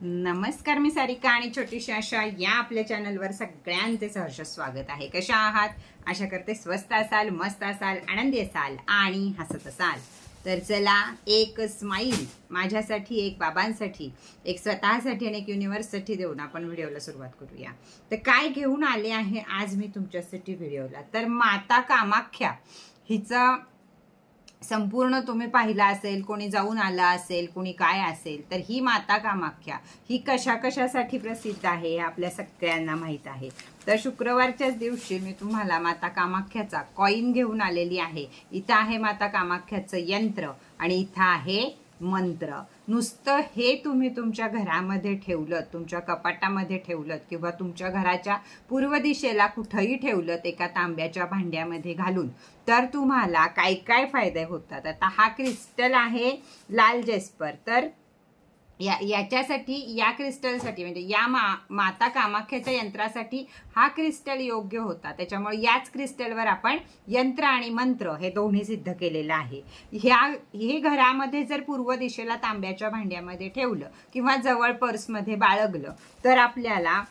नमस्कार मी सारिका आणि छोटीशी आशा या आपल्या चॅनलवर सगळ्यांचे सहर्ष स्वागत आहे. कशा आहात? आशा करते स्वस्त असाल मस्त असाल आनंदी असाल आणि हसत असाल. तर चला एक स्माईल माझ्यासाठी एक बाबांसाठी एक स्वतःसाठी आणि एक युनिव्हर्ससाठी देऊन आपण व्हिडिओला सुरुवात करूया. तर काय घेऊन आले आहे आज मी तुमच्यासाठी व्हिडिओला? तर माता कामाख्या हिचं संपूर्ण तुम्ही पाहिला असेल कोणी जाऊन आला असेल कोणी काय असेल तर ही माता कामाख्या. ही कशा कशासाठी प्रसिद्ध आहे हे आपल्या सगळ्यांना माहीत आहे. तर शुक्रवारच्याच दिवशी मी तुम्हाला माता कामाख्याचा कॉईन घेऊन आलेली आहे. इथं आहे माता कामाख्याचं यंत्र आणि इथं आहे मंत्र. नुसतं हे तुम्ही तुमच्या घरामध्ये ठेवलं तुमच्या कपाटामध्ये ठेवलं किंवा तुमच्या घराच्या पूर्व दिशेला कुठंही ठेवलं एका तांब्याच्या भांड्यामध्ये घालून तर तुम्हाला काय काय फायदे होतात? आता हा क्रिस्टल आहे लाल जेस्पर. तर या याच्यासाठी या क्रिस्टलसाठी म्हणजे या मा माता कामाख्याच्या यंत्रासाठी हा क्रिस्टल योग्य होता. त्याच्यामुळे याच क्रिस्टलवर आपण यंत्र आणि मंत्र हे दोन्ही सिद्ध केलेलं आहे. ह्या हे घरामध्ये जर पूर्व दिशेला तांब्याच्या भांड्यामध्ये ठेवलं किंवा जवळ पर्समध्ये बाळगलं तर आपल्याला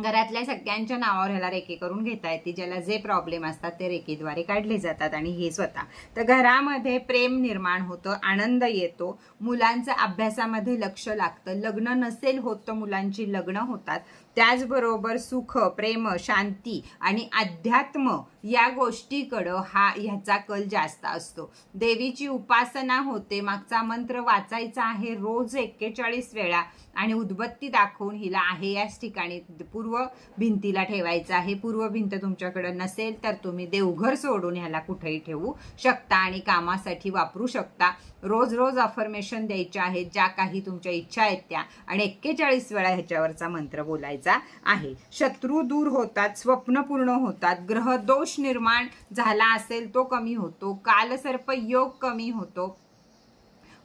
घरातल्या सगळ्यांच्या नावावर ह्याला रेकी करून घेता येते ज्याला जे प्रॉब्लेम असतात ते रेकीद्वारे काढले जातात आणि हे स्वतः. तर घरामध्ये प्रेम निर्माण होतं आनंद येतो मुलांचं अभ्यासामध्ये लक्ष लागतं लग्न नसेल होत तर मुलांची लग्न होतात. त्याचबरोबर सुख प्रेम शांती आणि अध्यात्म या गोष्टीकडं हा ह्याचा कल जास्त असतो. देवीची उपासना होते. मागचा मंत्र वाचायचा आहे रोज एक्केचाळीस वेळा आणि उदबत्ती दाखवून हिला आहे याच ठिकाणी पूर्व भिंतीला ठेवायचं आहे. पूर्व भिंत तुमच्याकडं नसेल तर तुम्ही देवघर सोडून ह्याला कुठेही ठेवू शकता आणि कामासाठी वापरू शकता. रोज रोज अफर्मेशन द्यायच्या आहेत ज्या काही तुमच्या इच्छा आहेत त्या. आणि एक्केचाळीस वेळा ह्याच्यावरचा मंत्र बोलायचा आहे. शत्रू दूर होतात स्वप्न पूर्ण होतात ग्रह दोष निर्माण झाला असेल तो कमी होतो कालसर्प योग कमी होतो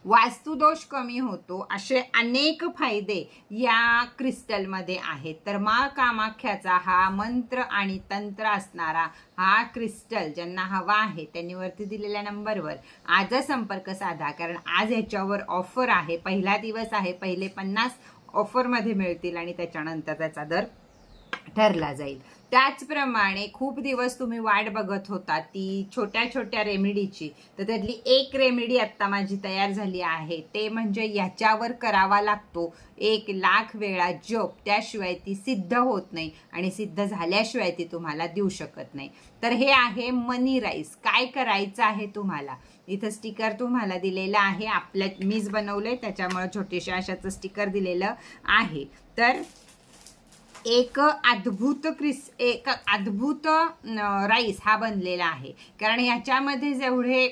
वास्तुदोष कमी होतो असे अनेक फायदे या क्रिस्टलमध्ये आहेत. तर मा कामाख्याचा हा मंत्र आणि तंत्र असणारा हा क्रिस्टल ज्यांना हवा आहे त्यांनी वरती दिलेल्या नंबरवर आजच संपर्क साधा. कारण आज ह्याच्यावर ऑफर आहे. पहिला दिवस आहे. पहिले पन्नास ऑफरमध्ये मिळतील आणि त्याच्यानंतर त्याचा दर ठरला जाईल. त्याचप्रमाणे खूप दिवस तुम्ही वाट बघत होता ती छोट्या छोट्या रेमेडीची. तर त्यातली एक रेमेडी आत्ता माझी तयार झाली आहे. ते म्हणजे याच्यावर करावा लागतो. एक लाख वेळा जप. त्याशिवाय ती सिद्ध होत नाही आणि सिद्ध झाल्याशिवाय ती तुम्हाला देऊ शकत नाही. तर हे आहे मनी राईस. काय करायचं आहे तुम्हाला? इथं स्टिकर तुम्हाला दिलेलं आहे. आपल्या मीच बनवलं आहे त्याच्यामुळे छोटेशा अशाचं स्टिकर दिलेलं आहे. तर एक अद्भुत क्रिस एक अद्भुत राईस हा बनलेला आहे. कारण ह्याच्यामध्ये जेवढे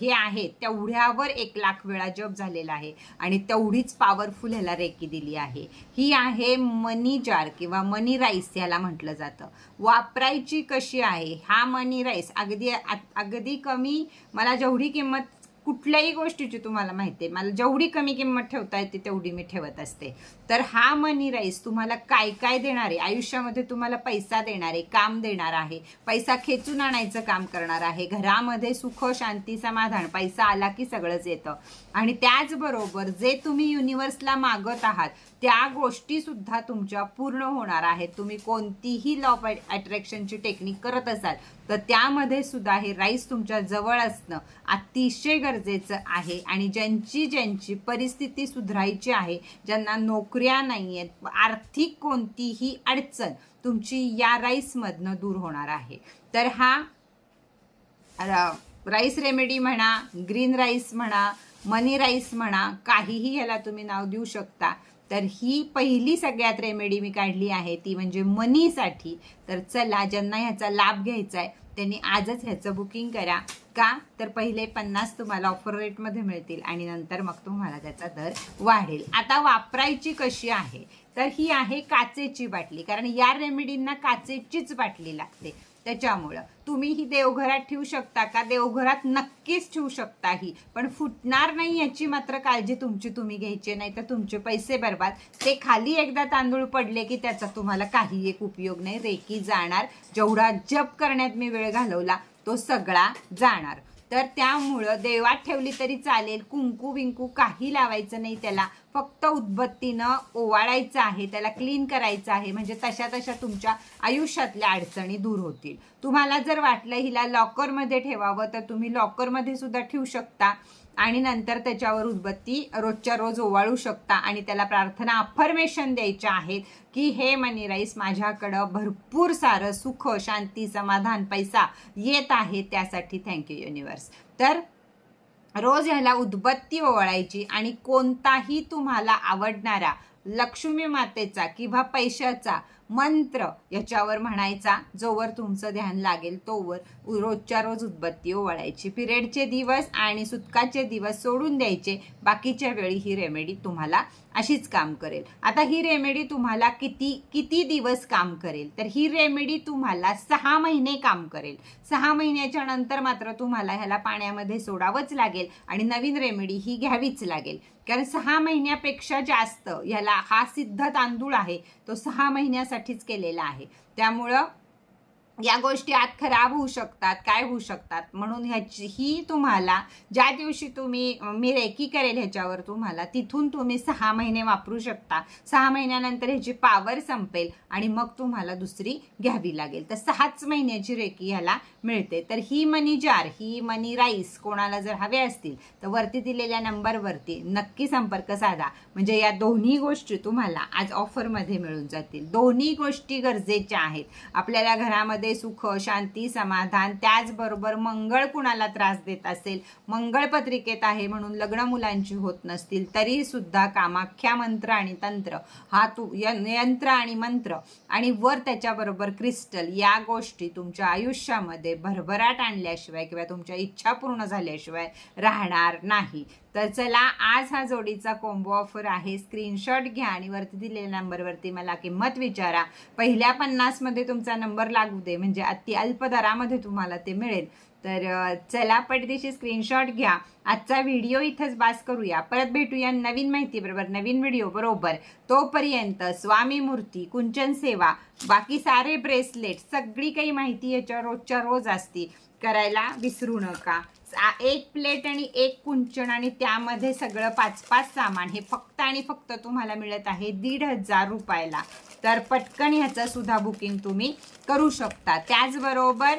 हे आहेत तेवढ्यावर एक लाख वेळा जप झालेला आहे. आणि तेवढीच पॉवरफुल ह्याला रेकी दिली आहे. ही आहे मनी जार किंवा मनी राईस ह्याला म्हटलं जातं. वापरायची कशी आहे? हा मनी राईस अगदी अगदी कमी मला जेवढी किंमत कुठल्याही गोष्टीची तुम्हाला माहिती आहे. मला जेवढी कमी किंमत ठेवता येते तेवढी मी ठेवत असते. तर हा मनी राईस तुम्हाला काय काय देणार आहे? आयुष्यामध्ये तुम्हाला पैसा देणार आहे काम देणार आहे. पैसा खेचून आणायचं काम करणार आहे. घरामध्ये सुख शांती समाधान पैसा आला की सगळंच येतं. आणि त्याचबरोबर जे तुम्ही युनिवर्सला मागत आहात त्या गोष्टी सुद्धा तुमच्या पूर्ण होणार आहेत. तुम्ही कोणतीही लॉ ऑफ अट्रॅक्शनची टेक्निक करत असाल तर त्यामध्ये सुद्धा हे राईस तुमच्या जवळ असणं अतिशय गरजेचं आहे. आणि ज्यांची ज्यांची परिस्थिती सुधारायची आहे ज्यांना नोकऱ्या नाही आहेत आर्थिक कोणतीही अडचण तुमची या राईसमधनं दूर होणार आहे. तर हा राईस रेमेडी म्हणा ग्रीन राईस म्हणा मनी राईस म्हणा काहीही ह्याला तुम्ही नाव देऊ शकता. तर ही पहिली सगळ्यात रेमेडी मी काढली आहे ती म्हणजे मनीसाठी तर चला ज्यांना ह्याचा लाभ घ्यायचा आहे त्यांनी आजच ह्याचं बुकिंग करा. का? तर पहिले पन्नास तुम्हाला ऑफर रेटमध्ये मिळतील आणि नंतर मग तुम्हाला त्याचा दर वाढेल. आता वापरायची कशी आहे? तर ही आहे काचेची बाटली कारण या रेमेडींना काचेचीच बाटली लागते. त्याच्यामुळं. तुम्ही ही देवघरात ठेवू शकता का? देवघरात नक्कीच ठेवू शकता ही. पण फुटणार नाही याची मात्र काळजी तुमची तुम्ही घ्यायची नाही तर तुमचे पैसे बरबाद. ते खाली एकदा तांदूळ पडले की त्याचा तुम्हाला काही एक उपयोग नाही. रेकी जाणार. जेवढा जप करण्यात मी वेळ घालवला तो सगळा जाणार. तर त्यामुळं देवात ठेवली तरी चालेल. कुंकू विंकू काही लावायचं नाही त्याला. फक्त उदबत्तीनं ओवाळायचं आहे त्याला क्लीन करायचं आहे म्हणजे तशा तशा तुमच्या आयुष्यातल्या अडचणी दूर होतील. तुम्हाला जर वाटलं हिला लॉकरमध्ये ठेवावं तर तुम्ही लॉकरमध्ये सुद्धा ठेवू शकता आणि नंतर त्याच्यावर उदबत्ती रोजच्या रोज ओवाळू शकता आणि त्याला प्रार्थना अफर्मेशन द्यायच्या आहेत की हे मनी राईस माझ्याकडं भरपूर सारं सुख शांती समाधान पैसा येत आहे त्यासाठी थँक्यू युनिवर्स तर रोज ह्याला उदबत्ती ओवाळायची आणि कोणताही तुम्हाला आवडणारा लक्ष्मी मातेचा किंवा पैशाचा मंत्र याच्यावर म्हणायचा जोवर तुमचं ध्यान लागेल तोवर रोजच्या रोज उदबत्ती ओवाळायची. पिरियडचे दिवस आणि सुतकाचे दिवस सोडून द्यायचे. बाकीच्या वेळी ही रेमेडी तुम्हाला अशीच काम करेल. आता ही रेमेडी तुम्हाला किती किती दिवस काम करेल? तर ही रेमेडी तुम्हाला सहा महिने काम करेल. सहा महिन्याच्या नंतर मात्र तुम्हाला ह्याला पाण्यामध्ये सोडावंच लागेल आणि नवीन रेमेडी ही घ्यावीच लागेल. कारण सहा महिन्यापेक्षा जास्त ह्याला हा सिद्ध तांदूळ आहे तो सहा महिन्यासाठीच केलेला आहे. त्यामुळं या गोष्टी आत खराब होऊ शकतात काय होऊ शकतात? म्हणून ह्याची ही तुम्हाला ज्या दिवशी तुम्ही मी रेकी करेल ह्याच्यावर तुम्हाला तिथून तुम्ही सहा महिने वापरू शकता. सहा महिन्यानंतर ह्याची पावर संपेल आणि मग तुम्हाला दुसरी घ्यावी लागेल. तर सहाच महिन्याची रेकी ह्याला मिळते. तर ही मनी जार ही मनी राईस कोणाला जर हवे असतील तर वरती दिलेल्या नंबरवरती नक्की संपर्क साधा. म्हणजे या दोन्ही गोष्टी तुम्हाला आज ऑफरमध्ये मिळून जातील. दोन्ही गोष्टी गरजेच्या आहेत. आपल्याला घरामध्ये सुख शांती समाधान त्याचबरोबर मंगळ कुणाला त्रास देत असेल मंगळ पत्रिकेत आहे म्हणून लग्न मुलांची होत नसतील तरी सुद्धा कामाख्या मंत्र आणि तंत्र हा तू यंत्र आणि मंत्र आणि वर त्याच्याबरोबर क्रिस्टल या गोष्टी तुमच्या आयुष्यामध्ये भरभराट आणल्याशिवाय किंवा तुमच्या इच्छा पूर्ण झाल्याशिवाय राहणार नाही. तर चला आज हा जोडीचा कॉम्बो ऑफर आहे. स्क्रीनशॉट घ्या आणि वरती दिलेल्या नंबरवरती मला किंमत विचारा. पहिल्या पन्नासमध्ये तुमचा नंबर लागू दे. म्हणजे अति अल्प दरामध्ये तुम्हाला ते मिळेल. तर चला पटदिशी स्क्रीनशॉट घ्या. आजचा व्हिडिओ इथंच बास करूया. परत भेटूया नवीन माहिती बरोबर नवीन व्हिडिओ बरोबर. तोपर्यंत स्वामी मूर्ती कुंचन सेवा बाकी सारे ब्रेसलेट सगळी काही माहिती याच्या रोजच्या रोज असती. करायला विसरू नका. एक प्लेट आणि एक कुंचन आणि त्यामध्ये सगळं पाच पाच सामान हे फक्त आणि फक्त तुम्हाला मिळत आहे दीड हजार रुपयाला. तर पटकन ह्याचं सुद्धा बुकिंग तुम्ही करू शकता. त्याचबरोबर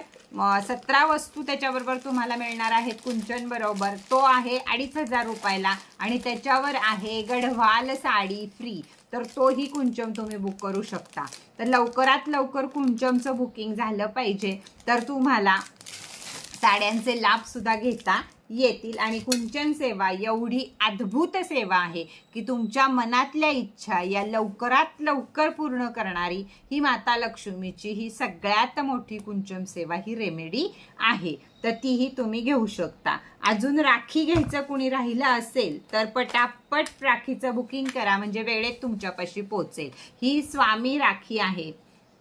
सतरा वस्तू त्याच्याबरोबर तुम्हाला मिळणार आहेत कुंचन बरोबर. तो आहे अडीच हजार रुपयाला आणि त्याच्यावर आहे गढवाल साडी फ्री तर तोही कुंचम तुम्ही बुक करू शकता. तर लवकरात लवकर कुंचमचं बुकिंग झालं पाहिजे. तर तुम्हाला साड्यांचे लाभ सुद्धा घेता येतील. आणि कुंचन सेवा एवढी अद्भुत सेवा आहे की तुमच्या मनातल्या इच्छा या लवकरात लवकर पूर्ण करणारी ही माता लक्ष्मीची ही सगळ्यात मोठी कुंचन सेवा ही रेमेडी आहे. तर तीही तुम्ही घेऊ शकता. अजून राखी घ्यायचं कुणी राहिलं असेल तर पटापट राखीचं बुकिंग करा. म्हणजे वेळेत तुमच्यापाशी पोचेल ही स्वामी राखी आहे.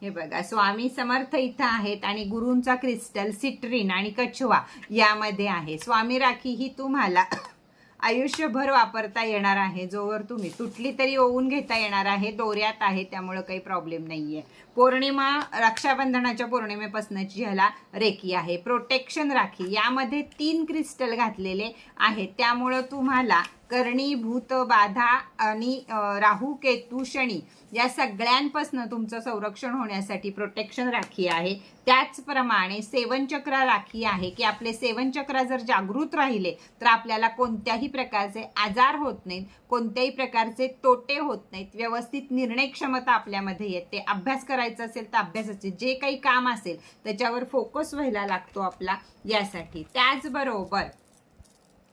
हे बघा स्वामी समर्थ इथं आहेत आणि गुरूंचा क्रिस्टल सिट्रिन आणि कछवा यामध्ये आहे. स्वामी राखी ही तुम्हाला आयुष्यभर वापरता येणार आहे. जोवर तुम्ही तुटली तरी ओवून घेता येणार आहे. दोऱ्यात आहे त्यामुळं काही प्रॉब्लेम नाही आहे पौर्णिमा रक्षाबंधनाच्या पौर्णिमेपासूनची ह्याला रेकी आहे. प्रोटेक्शन राखी यामध्ये तीन क्रिस्टल घातलेले आहेत. त्यामुळं तुम्हाला करणीभूत बाधा आणि राहू केतू शनी या सगळ्यांपासून तुमचं संरक्षण होण्यासाठी प्रोटेक्शन राखी आहे. त्याचप्रमाणे सेवनचक्र राखी आहे की आपले सेवनचक्र जर जागृत राहिले तर आपल्याला कोणत्याही प्रकारचे आजार होत नाहीत कोणत्याही प्रकारचे तोटे होत नाहीत व्यवस्थित निर्णय क्षमता आपल्यामध्ये येते. अभ्यास करायचा असेल तर अभ्यासाचे जे काही काम असेल त्याच्यावर फोकस व्हायला लागतो आपला यासाठी. त्याचबरोबर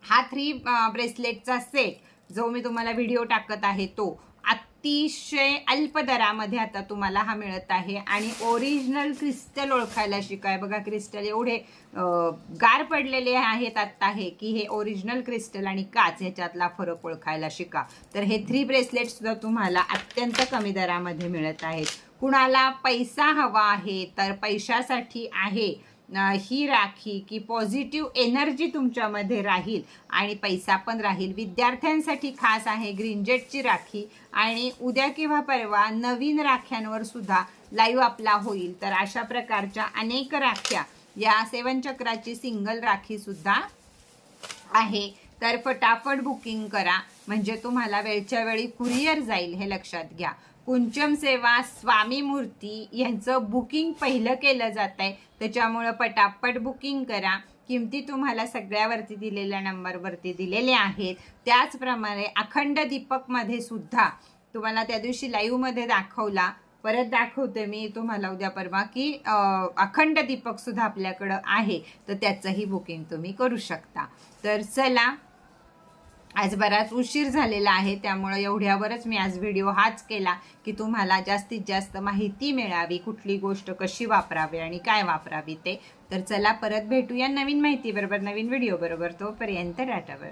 हा थ्री ब्रेसलेटचा सेट जो मी तुम्हाला व्हिडिओ टाकत आहे तो अतिशय अल्प दरामध्ये आता तुम्हाला हा मिळत आहे आणि ओरिजिनल क्रिस्टल ओळखायला शिकाय. बघा क्रिस्टल एवढे गार पडलेले आहेत आत्ता हे की हे ओरिजिनल क्रिस्टल आणि काच ह्याच्यातला फरक ओळखायला शिका. तर हे थ्री ब्रेसलेटसुद्धा तुम्हाला अत्यंत कमी दरामध्ये मिळत आहेत. कुणाला पैसा हवा आहे तर पैशासाठी आहे. ही राखी की पॉझिटिव्ह एनर्जी तुमच्यामध्ये राहील आणि पैसा पण राहील. विद्यार्थ्यांसाठी खास आहे ग्रीनजेटची राखी आणि उद्या किंवा परवा नवीन राख्यांवर सुद्धा लाईव्ह आपला होईल. तर अशा प्रकारच्या अनेक राख्या या सेवन चक्राची सिंगल राखी सुद्धा आहे. तर फटाफट बुकिंग करा. म्हणजे तुम्हाला वेळच्या वेळी कुरिअर जाईल हे लक्षात घ्या. कुंचम सेवा स्वामी मूर्ती यांचं बुकिंग पहिलं केलं जात आहे त्याच्यामुळं पटापट बुकिंग करा. किमती तुम्हाला सगळ्यावरती दिलेल्या नंबरवरती दिलेल्या आहेत. त्याचप्रमाणे अखंड दीपकमध्ये सुद्धा तुम्हाला त्या दिवशी लाईव्हमध्ये दाखवला. परत दाखवते मी तुम्हाला उद्या परवा की अखंड दीपकसुद्धा आपल्याकडं आहे. तर त्याचंही बुकिंग तुम्ही करू शकता. तर चला आज बराच उशीर झालेला आहे त्यामुळं एवढ्यावरच मी आज व्हिडिओ हाच केला की तुम्हाला जास्तीत जास्त माहिती मिळावी कुठली गोष्ट कशी वापरावी आणि काय वापरावी ते. तर चला परत भेटूया नवीन माहिती बरोबर नवीन व्हिडिओ बरोबर. तोपर्यंत टाटा बाय